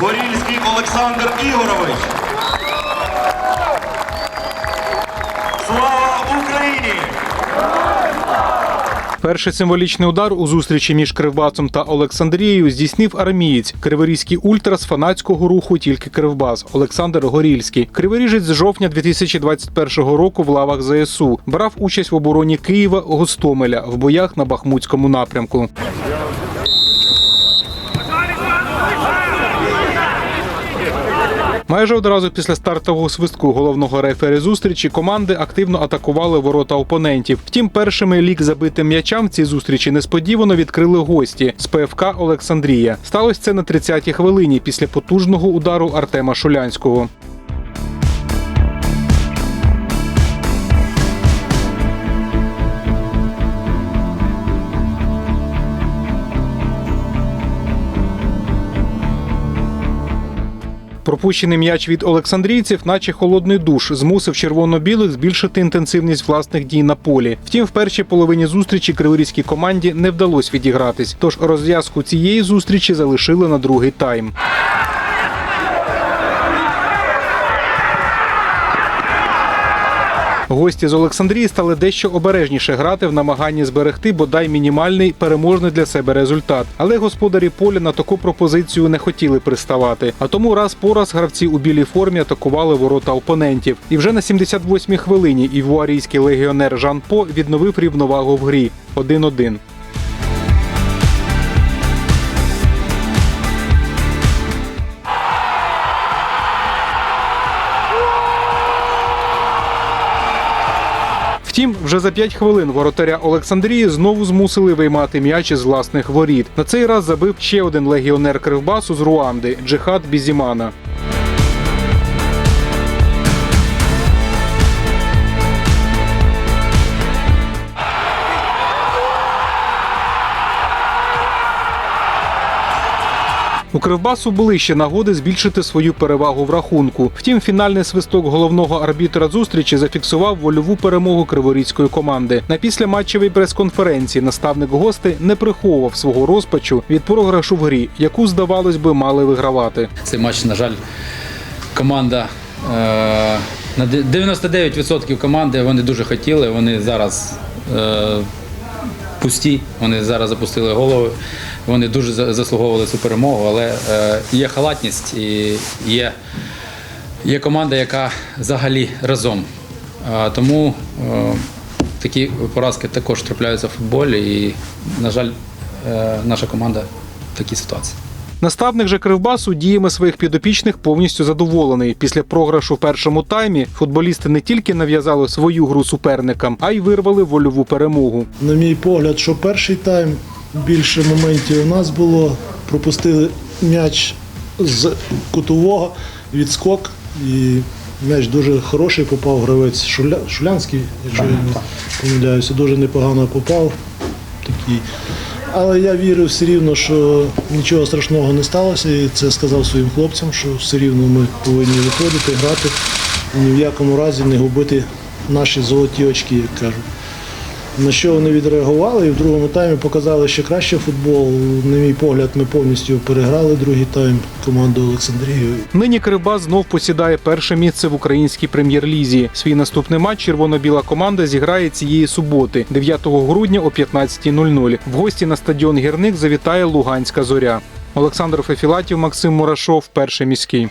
Горільський Олександр Ігорович. Слава Україні! Перший символічний удар у зустрічі між Кривбасом та Олександрією здійснив армієць, криворізький ультра з фанатського руху тільки Кривбас Олександр Горільський. Криворіжець з жовтня 2021 року в лавах ЗСУ брав участь в обороні Києва Гостомеля в боях на Бахмутському напрямку. Майже одразу після стартового свистку головного рефері зустрічі команди активно атакували ворота опонентів. Втім, першими лік забитим м'ячам в цій зустрічі несподівано відкрили гості з ПФК Олександрія. Сталося це на 30-й хвилині після потужного удару Артема Шулянського. Пропущений м'яч від олександрійців, наче холодний душ, змусив червоно-білих збільшити інтенсивність власних дій на полі. Втім, в першій половині зустрічі криворізькій команді не вдалося відігратись. Тож розв'язку цієї зустрічі залишили на другий тайм. Гості з Олександрії стали дещо обережніше грати в намаганні зберегти бодай мінімальний переможний для себе результат. Але господарі поля на таку пропозицію не хотіли приставати. А тому раз по раз гравці у білій формі атакували ворота опонентів. І вже на 78-й хвилині івуарійський легіонер Жан По відновив рівновагу в грі 1-1. Втім, вже за 5 хвилин воротаря Олександрії знову змусили виймати м'яч із власних воріт. На цей раз забив ще один легіонер Кривбасу з Руанди Джихад Бізімана. Кривбасу були ще нагоди збільшити свою перевагу в рахунку. Втім, фінальний свисток головного арбітра зустрічі зафіксував вольову перемогу криворізької команди. На післяматчевій прес-конференції наставник гостей не приховував свого розпачу від програшу в грі, яку, здавалось би, мали вигравати. Цей матч, на жаль, команда е, на де- 99% команди вони дуже хотіли. Вони зараз е, пусті, вони зараз запустили голови. Вони дуже за- заслуговували цю перемогу, але е, є халатність і є, є команда, яка взагалі разом. Тому е, такі поразки також трапляються в футболі, і, на жаль, е, наша команда в такій ситуації. Наставник же Кривбасу діями своїх підопічних повністю задоволений. Після програшу в першому таймі футболісти не тільки нав'язали свою гру суперникам, а й вирвали вольову перемогу. На мій погляд, що перший тайм більше моментів у нас було. Пропустили м'яч з кутового, відскок. І м'яч дуже хороший попав гравець Шуля... Шулянський, якщо я не помиляюся, дуже непогано попав. Такий. Але я вірив все рівно, що нічого страшного не сталося, і це сказав своїм хлопцям, що все рівно ми повинні виходити, грати, ні в якому разі не губити наші золоті очки, як кажуть. На що вони відреагували і в другому таймі показали ще краще футбол. На мій погляд, ми повністю переграли другий тайм команду Олександрію. Нині Кривбас знов посідає перше місце в українській прем'єр-лізі. Свій наступний матч червоно-біла команда зіграє цієї суботи, 9 грудня о 15.00. В гості на стадіон Гірник завітає Луганська зоря. Олександр Фефілатів, Максим Мурашов, перший міський.